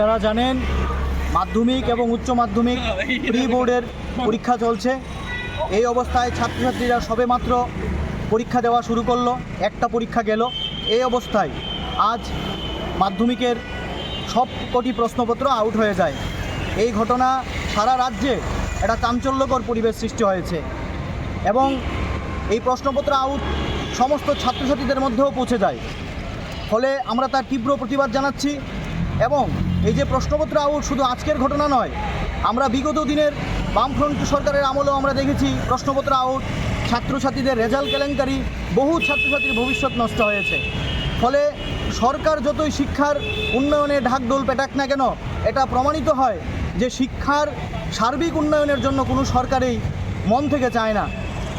আপনারা জানেন, মাধ্যমিক এবং উচ্চ মাধ্যমিক প্রি বোর্ডের পরীক্ষা চলছে। এই অবস্থায় ছাত্রছাত্রীরা সবেমাত্র পরীক্ষা দেওয়া শুরু করল, একটা পরীক্ষা গেল। এই অবস্থায় আজ মাধ্যমিকের সব কটি প্রশ্নপত্র আউট হয়ে যায়। এই ঘটনা সারা রাজ্যে একটা চাঞ্চল্যকর পরিবেশ সৃষ্টি হয়েছে এবং এই প্রশ্নপত্র আউট সমস্ত ছাত্রছাত্রীদের মধ্যেও পৌঁছে যায়। ফলে আমরা তার তীব্র প্রতিবাদ জানাচ্ছি। এবং এই যে প্রশ্নপত্র আউট শুধু আজকের ঘটনা নয়, আমরা বিগত দিনের বামফ্রন্ট সরকারের আমলেও আমরা দেখেছি প্রশ্নপত্র আউট ছাত্রছাত্রীদের রেজাল্ট কেলেঙ্কারি, বহু ছাত্রছাত্রীর ভবিষ্যৎ নষ্ট হয়েছে। ফলে সরকার যতই শিক্ষার উন্নয়নে ঢাকঢোল পেটাক না কেন, এটা প্রমাণিত হয় যে শিক্ষার সার্বিক উন্নয়নের জন্য কোনো সরকারেই মন থেকে চায় না।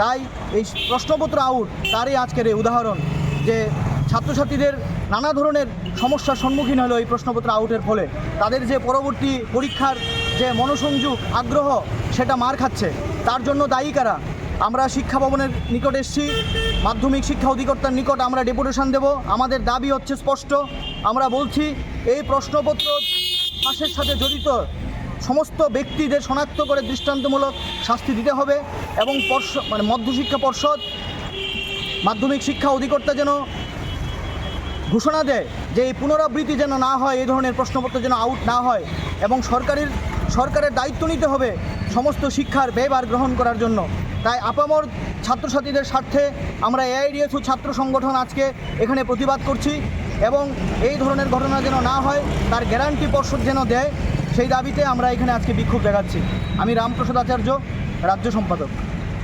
তাই এই প্রশ্নপত্র আউট তারই আজকের এই উদাহরণ যে ছাত্রছাত্রীদের নানা ধরনের সমস্যার সম্মুখীন হলো এই প্রশ্নপত্র আউটের ফলে। তাদের যে পরবর্তী পরীক্ষার যে মনোসংযোগ, আগ্রহ, সেটা মার খাচ্ছে। তার জন্য দায়ী কারা? আমরা শিক্ষা ভবনের নিকট এসেছি। মাধ্যমিক শিক্ষা অধিকর্তার নিকট আমরা ডেপুটেশন দেব। আমাদের দাবি হচ্ছে স্পষ্ট। আমরা বলছি, এই প্রশ্নপত্র ফাঁসের সাথে জড়িত সমস্ত ব্যক্তিদের শনাক্ত করে দৃষ্টান্তমূলক শাস্তি দিতে হবে এবং পর্ষ মানে মধ্যশিক্ষা পর্ষদ, মাধ্যমিক শিক্ষা অধিকর্তা যেন ঘোষণা দেয় যে এই পুনরাবৃত্তি যেন না হয়, এই ধরনের প্রশ্নপত্র যেন আউট না হয় এবং সরকারের সরকারের দায়িত্ব নিতে হবে সমস্ত শিক্ষার ব্যয়ভার গ্রহণ করার জন্য। তাই আপামর ছাত্রছাত্রীদের স্বার্থে আমরা এআইডিএসও ছাত্র সংগঠন আজকে এখানে প্রতিবাদ করছি এবং এই ধরনের ঘটনা যেন না হয়, তার গ্যারান্টি পর্ষদ যেন দেয়, সেই দাবিতে আমরা এখানে আজকে বিক্ষোভ দেখাচ্ছি। আমি রামপ্রসাদ আচার্য, রাজ্য সম্পাদক।